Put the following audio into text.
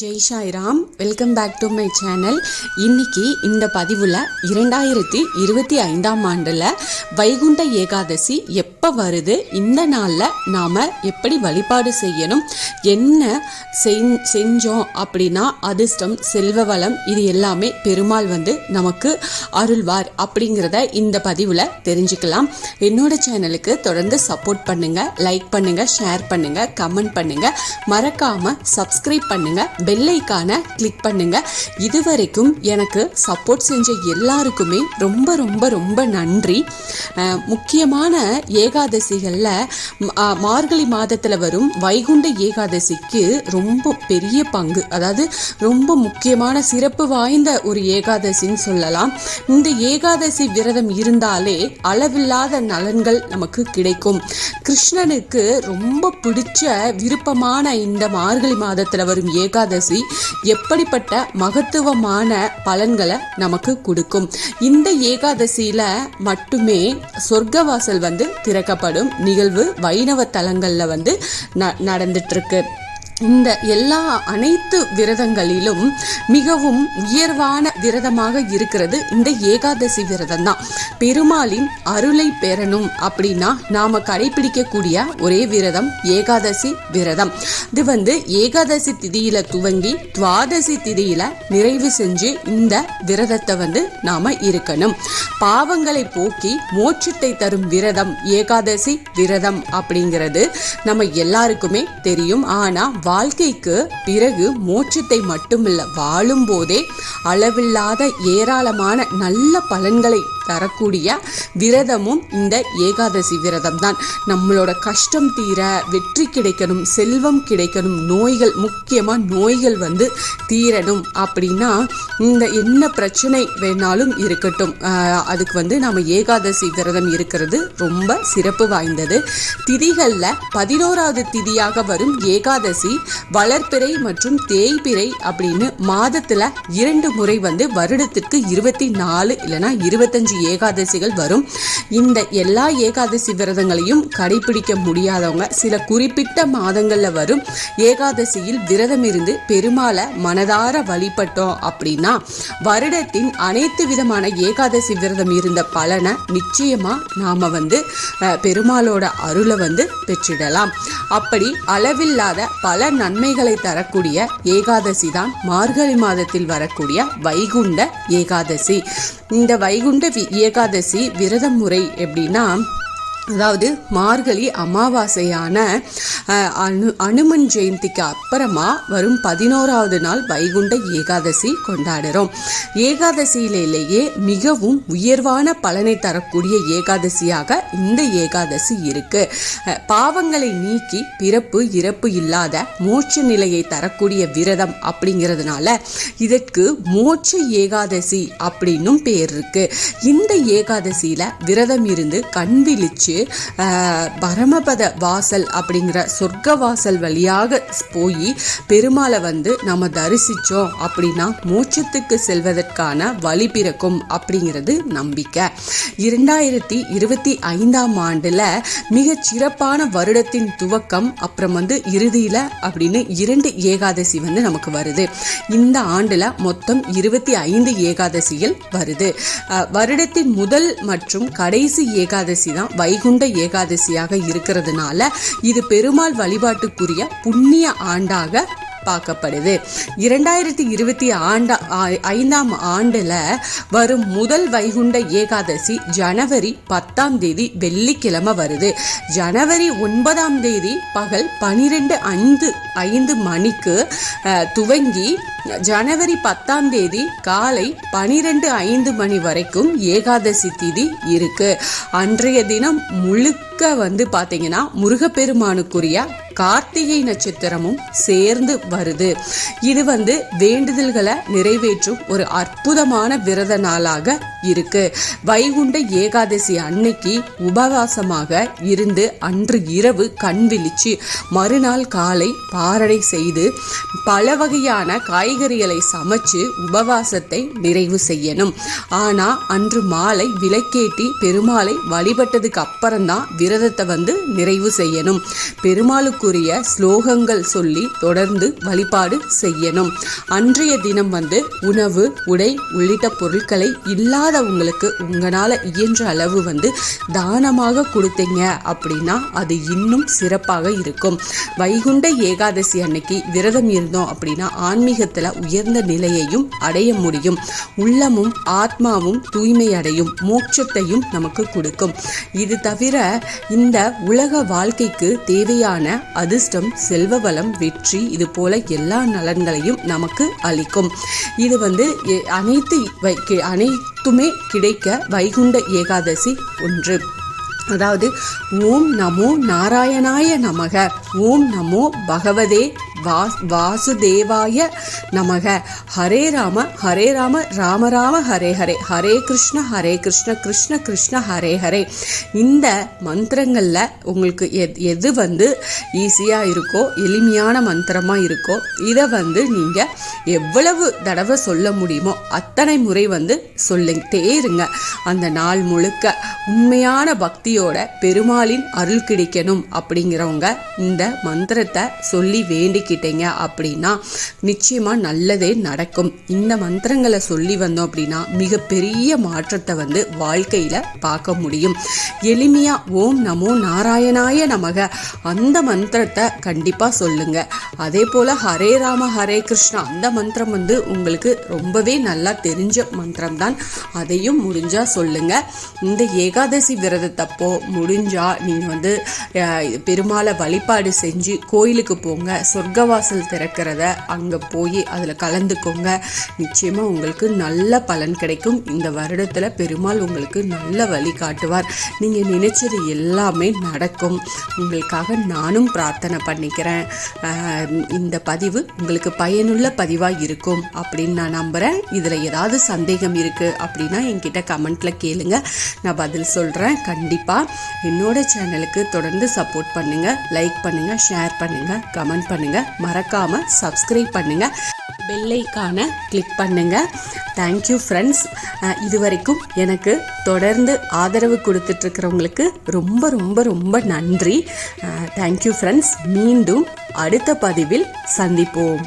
Jai Sairam welcome back to my channel இன்னைக்கு இந்த பதிவில் இரண்டாயிரத்தி இருபத்தி ஐந்தாம் ஆண்டில் வைகுண்ட ஏகாதசி எப்போ வருது? இந்த நாளில் நாம் எப்படி வழிபாடு செய்யணும்? என்ன செஞ்சோம் அப்படின்னா அதிர்ஷ்டம் செல்வ வளம் இது எல்லாமே பெருமாள் வந்து நமக்கு அருள்வார் அப்படிங்கிறத இந்த பதிவில் தெரிஞ்சுக்கலாம். என்னோட சேனலுக்கு தொடர்ந்து சப்போர்ட் பண்ணுங்கள் லைக் பண்ணுங்கள் ஷேர் பண்ணுங்கள் கமெண்ட் பண்ணுங்கள் மறக்காமல் சப்ஸ்கிரைப் பண்ணுங்கள் பெல்லைக்கான கிளிக் பண்ணுங்க. இதுவரைக்கும் எனக்கு சப்போர்ட் செஞ்ச எல்லாருக்குமே ரொம்ப ரொம்ப ரொம்ப நன்றி. முக்கியமான ஏகாதசிகளில் மார்கழி மாதத்தில் வரும் வைகுண்ட ஏகாதசிக்கு ரொம்ப பெரிய பங்கு. அதாவது ரொம்ப முக்கியமான சிறப்பு வாய்ந்த ஒரு ஏகாதசின்னு சொல்லலாம். இந்த ஏகாதசி விரதம் இருந்தாலே அளவில்லாத நலன்கள் நமக்கு கிடைக்கும். கிருஷ்ணனுக்கு ரொம்ப பிடிச்ச விருப்பமான இந்த மார்கழி மாதத்தில் வரும் ஏகாதசி எப்படிப்பட்ட மகத்துவமான பலன்களை நமக்கு கொடுக்கும். இந்த ஏகாதசியில மட்டுமே சொர்க்கவாசல் வந்து திறக்கப்படும். நிகழ்வு வைணவ தலங்கள்ல வந்து ந- நடந்துட்டு இருக்கு. இந்த எல்லா அனைத்து விரதங்களிலும் மிகவும் உயர்வான விரதமாக இருக்கிறது இந்த ஏகாதசி விரதம் தான் பெருமாளின் அருளை பெறணும் அப்படின்னா நாம கடைபிடிக்கக்கூடிய ஒரே விரதம் ஏகாதசி விரதம். இது வந்து ஏகாதசி திதியில துவங்கி துவாதசி திதியில நிறைவு செஞ்சு இந்த விரதத்தை வந்து நாம இருக்கணும். பாவங்களை போக்கி மோட்சத்தை தரும் விரதம் ஏகாதசி விரதம் அப்படிங்கிறது நம்ம எல்லாருக்குமே தெரியும். ஆனா வாழ்க்கைக்கு பிறகு மோட்சத்தை மட்டுமில்ல வாழும் போதே அளவில்லாத ஏராளமான நல்ல பலன்களை தரக்கூடிய விரதமும் இந்த ஏகாதசி விரதம் தான் நம்மளோட கஷ்டம் தீர வெற்றி கிடைக்கணும் செல்வம் கிடைக்கணும் நோய்கள் முக்கியமாக நோய்கள் வந்து தீரணும். அப்படின்னா இந்த என்ன பிரச்சனை வேணாலும் இருக்கட்டும். அதுக்கு வந்து நம்ம ஏகாதசி விரதம் இருக்கிறது ரொம்ப சிறப்பு வாய்ந்தது. திதிகளில் பதினோராவது திதியாக வரும் ஏகாதசி வளர்ப்பிறை மற்றும் தேய்பிறை அப்படின்னு மாதத்துல இரண்டு முறை வந்து வருடத்திற்கு இருபத்தி நாலு இல்லைனா இருபத்தஞ்சு அஞ்சு ஏகாதசிகள் வரும். இந்த எல்லா ஏகாதசி விரதங்களையும் கடைபிடிக்க முடியாதவங்க சில குறிப்பிட்ட மாதங்களில் வரும். ஏகாதசியில் விரதம் இருந்து பெருமாளை மனதார வழிபட்டோம் அப்படின்னா வருடத்தின் அனைத்து விதமான ஏகாதசி விரதம் இருந்த பலனை நிச்சயமாக நாம் வந்து பெருமாளோட அருளை வந்து பெற்றிடலாம். அப்படி அளவில்லாத பல நன்மைகளை தரக்கூடிய ஏகாதசி தான் மார்கழி மாதத்தில் வரக்கூடிய வைகுண்ட ஏகாதசி. இந்த வைகுண்ட ஏகாதசி விரத முறை எப்படின்னா அதாவது மார்கழி அமாவாசையான அனு அனுமன் ஜெயந்திக்கு அப்புறமா வரும் பதினோராவது நாள் வைகுண்ட ஏகாதசி கொண்டாடுறோம். ஏகாதசியிலேயே மிகவும் உயர்வான பலனை தரக்கூடிய ஏகாதசியாக இந்த ஏகாதசி இருக்கு. பாவங்களை நீக்கி பிறப்பு இறப்பு இல்லாத மோட்ச நிலையை தரக்கூடிய விரதம் அப்படிங்கிறதுனால இதற்கு மோட்ச ஏகாதசி அப்படின்னும் பேர் இருக்கு. இந்த ஏகாதசியில விரதம் இருந்து கண் விழிச்சு ஆஹ், பரமபத வாசல் அப்படிங்கிற சொர்க்க வாசல் வழியாக போய் பெருமாளை வந்து நம்ம தரிசிச்சோம் அப்படின்னா மோட்சத்துக்கு செல்வதற்கான வழி பிறக்கும் அப்படிங்கிறது நம்பிக்கை. இரண்டாயிரத்தி இருபத்தி ஐந்தாம் ஆண்டுல மிகச் சிறப்பான வருடத்தின் துவக்கம் அப்புறம் வந்து இறுதியில அப்படின்னு இரண்டு ஏகாதசி வந்து நமக்கு வருது. இந்த ஆண்டில் மொத்தம் இருபத்தி ஐந்து ஏகாதசிகள் வருது. வருடத்தின் முதல் மற்றும் கடைசி ஏகாதசி தான் வைகுண்ட ஏகாதசியாக இருக்கிறதுனால இது பெருமாள் வழிபாட்டுக்குரிய புண்ணிய ஆண்டாக பார்க்கப்படுது இரண்டாயிரத்தி இருபத்தி ஆண்டா ஐந்தாம் ஆண்டில் வரும் முதல் வைகுண்ட ஏகாதசி ஜனவரி பத்தாம் தேதி வெள்ளிக்கிழமை வருது. ஜனவரி ஒன்பதாம் தேதி பகல் பனிரெண்டு ஐந்து ஐந்து மணிக்கு அஹ், துவங்கி ஜனவரி பத்தாம் தேதி காலை பனிரெண்டு ஐந்து மணி வரைக்கும் ஏகாதசி திதி இருக்கு. அன்றைய தினம் முழுக்க வந்து பார்த்தீங்கன்னா முருகப்பெருமானுக்குரிய கார்த்திகை நட்சத்திரமும் சேர்ந்து வருது. இது வந்து வேண்டுதல்களை நிறைவேற்றும் ஒரு அற்புதமான விரத நாளாக இருக்கு. வைகுண்ட ஏகாதசி அன்னைக்கு உபவாசமாக இருந்து அன்று இரவு கண் விழிச்சு மறுநாள் காலை பாரடை செய்து பல வகையான காய்கறிகளை சமைச்சு உபவாசத்தை நிறைவு செய்யணும். ஆனா அன்று மாலை விளக்கேட்டி பெருமாளை வழிபட்டதுக்கு அப்புறம்தான் விரதத்தை வந்து நிறைவு செய்யணும். பெருமாளுக்குரிய ஸ்லோகங்கள் சொல்லி தொடர்ந்து வழிபாடு செய்யணும். அன்றைய தினம் வந்து உணவு உடை உள்ளிட்ட பொருட்களை இல்லாத இல்லாதவங்களுக்கு உங்களால் இயன்ற அளவு வந்து தானமாக கொடுத்தீங்க அப்படின்னா அது இன்னும் சிறப்பாக இருக்கும். வைகுண்ட ஏகாதசி அன்னைக்கு விரதம் இருந்தோம் அப்படின்னா ஆன்மீகத்தில் உயர்ந்த நிலையையும் அடைய முடியும். உள்ளமும் ஆத்மாவும் தூய்மை அடையும் மோட்சத்தையும் நமக்கு கொடுக்கும். இது தவிர இந்த உலக வாழ்க்கைக்கு தேவையான அதிர்ஷ்டம் செல்வ வளம் வெற்றி இது போல எல்லா நலன்களையும் நமக்கு அளிக்கும். இது வந்து எ- அனைத்து வை- அனைத்துமே கிடைக்க வைகுண்ட ஏகாதசி ஒன்று. அதாவது ஓம் நமோ நாராயணாய நமக ஓம் நமோ பகவதே வா வாசுதேவாய நமக. ஹரே ராம ஹரே ராம ராம ராம ஹரே ஹரே. ஹரே கிருஷ்ண ஹரே கிருஷ்ண கிருஷ்ண கிருஷ்ண ஹரே ஹரே. இந்த மந்திரங்களில் உங்களுக்கு எத் எது வந்து ஈஸியாக இருக்கோ எளிமையான மந்திரமாக இருக்கோ இதை வந்து நீங்கள் எவ்வளவு தடவை சொல்ல முடியுமோ அத்தனை முறை வந்து சொல்லிட்டே இருங்க. அந்த நாள் முழுக்க உண்மையான பக்தியோட பெருமாளின் அருள் கிடைக்கணும் அப்படிங்கிறவங்க இந்த மந்திரத்தை சொல்லி வேண்டிக்கிட்டீங்க அப்படின்னா நிச்சயமாக நல்லதே நடக்கும். இந்த மந்திரங்களை சொல்லி வந்தோம் அப்படின்னா மிகப்பெரிய மாற்றத்தை வந்து வாழ்க்கையில் பார்க்க முடியும். எளிமையாக ஓம் நமோ நாராயணாய நமக. அந்த மந்திரத்தை கண்டிப்பாக சொல்லுங்க. அதே போல் ஹரே ராம ஹரே கிருஷ்ணா அந்த மந்திரம் வந்து உங்களுக்கு ரொம்பவே நல்லா தெரிஞ்ச மந்திரம் தான் அதையும் முடிஞ்சால் சொல்லுங்க. இந்த ஏகாதசி விரதத்தப்போ முடிஞ்சா நீங்கள் வந்து பெருமாளை வழிபாடு செஞ்சு கோயிலுக்கு போங்க. சொர்க்க சொர்க்கவாசல் திறக்கிறத அங்கே போய் அதில் கலந்துக்கோங்க. நிச்சயமாக உங்களுக்கு நல்ல பலன் கிடைக்கும். இந்த வருடத்தில் பெருமாள் உங்களுக்கு நல்ல வழி காட்டுவார். நீங்கள் நினைச்சது எல்லாமே நடக்கும். உங்களுக்காக நானும் பிரார்த்தனை பண்ணிக்கிறேன். இந்த பதிவு உங்களுக்கு பயனுள்ள பதிவாக இருக்கும் அப்படின்னு நான் நம்புகிறேன் இதில் ஏதாவது சந்தேகம் இருக்குது அப்படின்னா என்கிட்ட கமெண்ட்டில் கேளுங்க. நான் பதில் சொல்கிறேன் கண்டிப்பாக என்னோட சேனலுக்கு தொடர்ந்து சப்போர்ட் பண்ணுங்கள் லைக் பண்ணுங்கள் ஷேர் பண்ணுங்கள் கமெண்ட் பண்ணுங்கள் மறக்காமல் சப்ஸ்கிரைப் பண்ணுங்கள் பெல்லைக்கான கிளிக் பண்ணுங்க. தேங்க்யூ ஃப்ரெண்ட்ஸ் இது வரைக்கும் எனக்கு தொடர்ந்து ஆதரவு கொடுத்துட்ருக்கிறவங்களுக்கு ரொம்ப ரொம்ப ரொம்ப நன்றி. தேங்க்யூ ஃப்ரெண்ட்ஸ் மீண்டும் அடுத்த பதிவில் சந்திப்போம்.